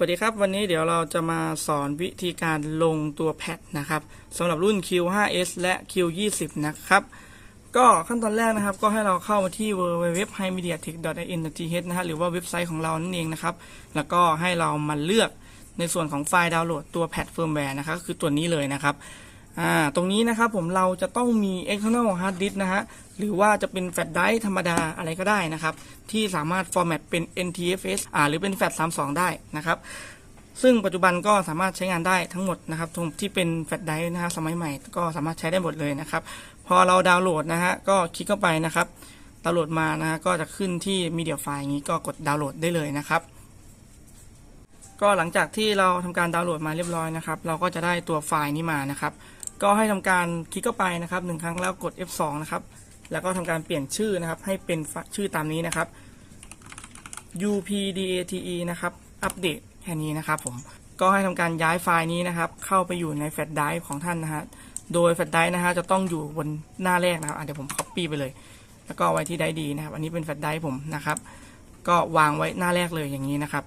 สวัสดีครับ วันนี้เดี๋ยวเราจะมาสอนวิธีการลงตัวแพทนะครับสำหรับรุ่น Q5S และ Q20 นะครับ ก็ขั้นตอนแรกนะครับ ก็ให้เราเข้ามาที่ www.himediatek.in.th นะฮะหรือว่าเว็บไซต์ของเรานั่นเองนะครับ แล้วก็ให้เรามาเลือกในส่วนของไฟล์ดาวน์โหลดตัวแพทเฟิร์มแวร์นะครับคือตัวนี้เลยนะครับ อ่าตรงนี้นะครับผมเราจะต้องมี external hard disk นะฮะหรือว่าจะเป็นแฟลชไดรฟ์ธรรมดาอะไรก็ได้นะครับ ที่สามารถ format เป็น NTFS อ่าหรือเป็นแฟลช32 ได้นะครับซึ่งปัจจุบันก็สามารถใช้งานได้ทั้งหมดนะครับที่เป็นแฟลชไดรฟ์นะฮะสมัยใหม่ก็สามารถใช้ได้หมดเลยนะครับ พอเราดาวน์โหลดนะฮะก็คลิกเข้าไปนะครับดาวน์โหลดมานะฮะก็จะขึ้นที่ media file อย่างนี้ก็กดดาวน์โหลดได้เลยนะครับ ก็หลังจากที่เราทำการดาวน์โหลดมาเรียบร้อยนะครับ เราก็จะได้ตัวไฟล์นี้มานะครับ ก็ให้ทำการคลิกเข้าไปนะครับหนึ่งครั้งแล้วกด F2 นะครับ แล้วก็ทำการเปลี่ยนชื่อนะครับ ให้เป็นชื่อตามนี้นะครับ update นะครับ อัปเดตแค่นี้นะครับผม ก็ให้ทำการย้ายไฟล์นี้นะครับ เข้าไปอยู่ในแฟลชไดรฟ์ของท่านนะฮะ โดยแฟลชไดรฟ์นะฮะจะต้องอยู่บนหน้าแรกนะครับเดี๋ยวผม copy ไปเลย แล้วก็ไว้ที่ไดรฟ์ดีนะครับ อันนี้เป็นแฟลชไดรฟ์ผมนะครับ ก็วางไว้หน้าแรกเลยอย่างนี้นะครับ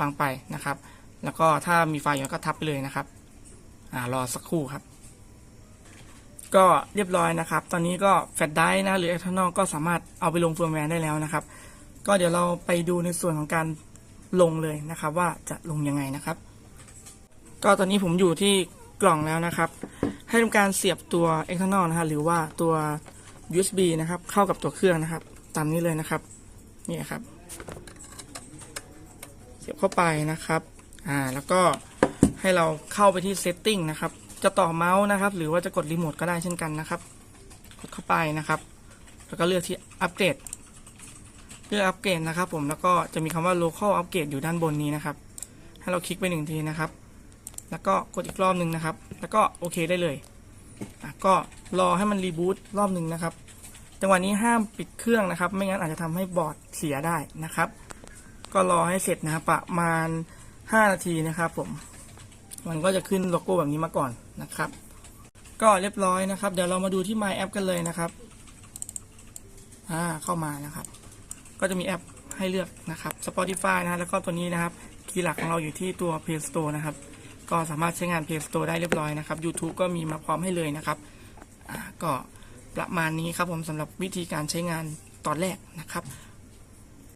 วางไปนะครับ แล้วก็ถ้ามีไฟล์อยู่ก็ทับไปเลยนะครับ อ่ารอสักครู่ครับ ก็เรียบร้อยนะครับ ตอนนี้ก็แฟลชไดรฟ์นะหรือ external ก็สามารถเอาไปลงเฟิร์มแวร์ได้แล้วนะครับ ก็เดี๋ยวเราไปดูในส่วนของการลงเลยนะครับ ว่าจะลงยังไงนะครับ ก็ตอนนี้ผมอยู่ที่กล่องแล้วนะครับ ให้ทำการเสียบตัว external นะฮะหรือว่าตัว USB นะครับ เข้ากับตัวเครื่องนะครับ ตามนี้เลยนะครับ นี่ครับ เสียบเข้าไปนะครับ อ่า แล้วก็ ให้เราเข้าไปที่ setting นะครับ จะต่อเมาส์นะครับ หรือว่าจะกดรีโมทก็ได้เช่นกันนะครับ กดเข้าไปนะครับ แล้วก็เลือกที่อัปเกรดเลือกอัปเกรดนะครับ ผมแล้วก็จะมีคำว่า local upgrade อยู่ด้านบนนี้นะครับ ให้เราคลิกไปหนึ่งทีนะครับ แล้วก็กดอีกรอบหนึ่งนะครับ แล้วก็โอเคได้เลยอะก็รอให้มันรีบูตรอบหนึ่งนะครับจังหวะนี้ห้ามปิดเครื่องนะครับ ไม่งั้นอาจจะทำให้บอร์ดเสียได้นะครับ ก็รอให้เสร็จนะครับประมาณ 5 นาทีนะครับผม มันก็จะขึ้นโลโก้แบบนี้มาก่อนนะครับ ก็เรียบร้อยนะครับ เดี๋ยวเรามาดูที่ My App กันเลยนะครับอ่าเข้ามานะครับ ก็จะมีแอปให้เลือกนะครับ Spotify นะฮะแล้วก็ตัวนี้นะครับคีย์หลักของเราอยู่ที่ตัว Play Store นะครับ ก็สามารถใช้งาน Play Store ได้เรียบร้อยนะครับ YouTube ก็มีมาพร้อมให้เลยนะครับอ่าก็ประมาณนี้ครับผมสำหรับวิธีการใช้งานตอนแรกนะครับ